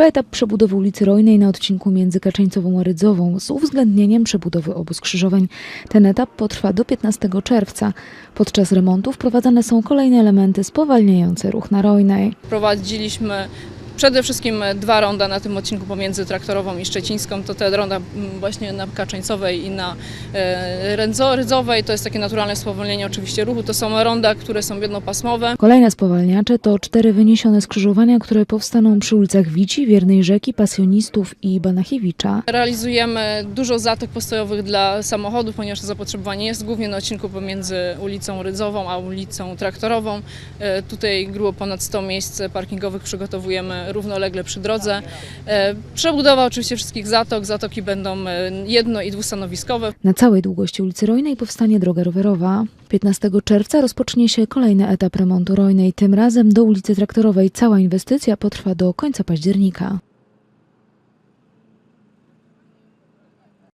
Trwa etap przebudowy ulicy Rojnej na odcinku między Kaczeńcową a Rydzową z uwzględnieniem przebudowy obu skrzyżowań. Ten etap potrwa do 15 czerwca. Podczas remontu wprowadzane są kolejne elementy spowalniające ruch na Rojnej. Prowadziliśmy przede wszystkim dwa ronda na tym odcinku pomiędzy Traktorową i Szczecińską. To te ronda mm, właśnie na Kaczeńcowej i na e, Rędzo- Rydzowej. To jest takie naturalne spowolnienie oczywiście ruchu. To są ronda, które są jednopasmowe. Kolejne spowalniacze to cztery wyniesione skrzyżowania, które powstaną przy ulicach Wici, Wiernej Rzeki, Pasjonistów i Banachiewicza. Realizujemy dużo zatok postojowych dla samochodów, ponieważ to zapotrzebowanie jest głównie na odcinku pomiędzy ulicą Rydzową a ulicą Traktorową. E, Tutaj grubo ponad 100 miejsc parkingowych przygotowujemy równolegle przy drodze. E, Przebudowa oczywiście wszystkich zatok. Zatoki będą e, jedno- i dwustanowiskowe. Na całej długości ulicy Rojnej powstanie droga rowerowa. 15 czerwca rozpocznie się kolejny etap remontu Rojnej. Tym razem do ulicy Traktorowej cała inwestycja potrwa do końca października.